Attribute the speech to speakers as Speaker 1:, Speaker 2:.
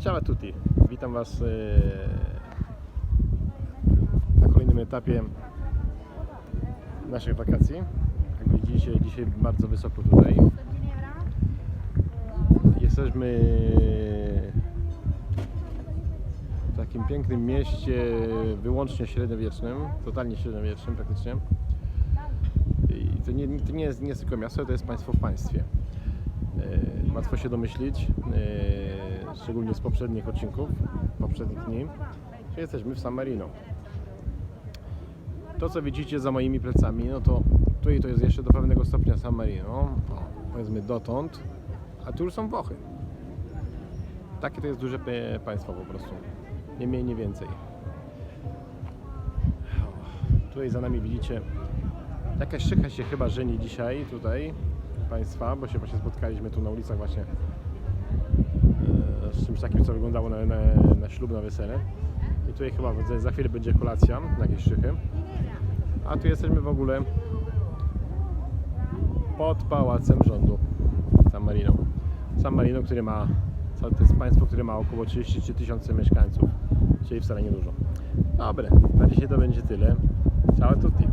Speaker 1: Ciao a tutti, witam Was e, na kolejnym etapie naszych wakacji. Jak widzicie, dzisiaj bardzo wysoko tutaj. Jesteśmy w takim pięknym mieście, wyłącznie średniowiecznym, totalnie średniowiecznym praktycznie. I to nie, to nie, jest, nie jest tylko miasto, to jest państwo w państwie. E, Łatwo się domyślić, e, szczególnie z poprzednich odcinków, poprzednich dni, że jesteśmy w San Marino. To, co widzicie za moimi plecami, no to tutaj to jest jeszcze do pewnego stopnia San Marino, powiedzmy dotąd, a tu już są Włochy. Takie to jest duże państwo po prostu, nie mniej, nie więcej. Tutaj za nami widzicie, jakaś szycha się chyba żeni dzisiaj tutaj, Państwa, bo się właśnie spotkaliśmy tu na ulicach właśnie czymś takim, co wyglądało na, na, na ślub, na wesele. I tutaj chyba za- chwilę będzie kolacja na jakieś szychy. A tu jesteśmy w ogóle pod pałacem rządu San Marino. San Marino, który ma, to jest państwo, które ma około 33 tysiące mieszkańców, czyli wcale niedużo. Dobra, na dzisiaj to będzie tyle. Ciao tutti.